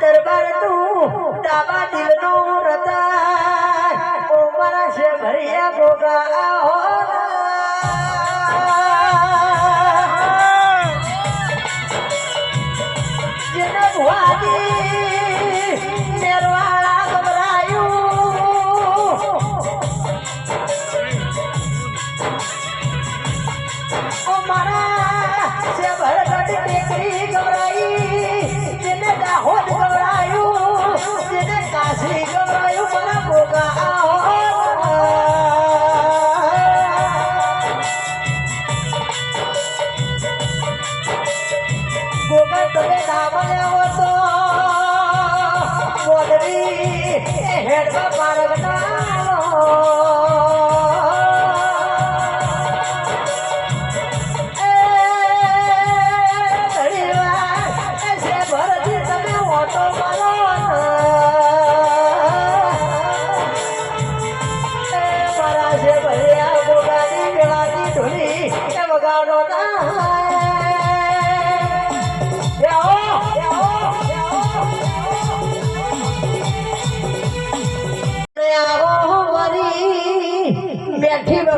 દરબાર તું દાવા દિલ નો રતા ઓ મારા છે ભરિયા ગોગા હો Oh.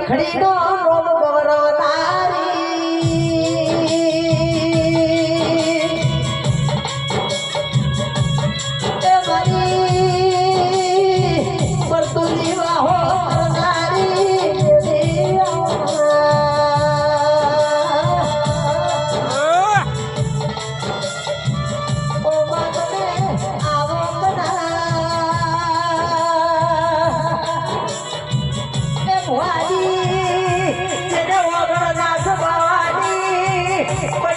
ખડી દો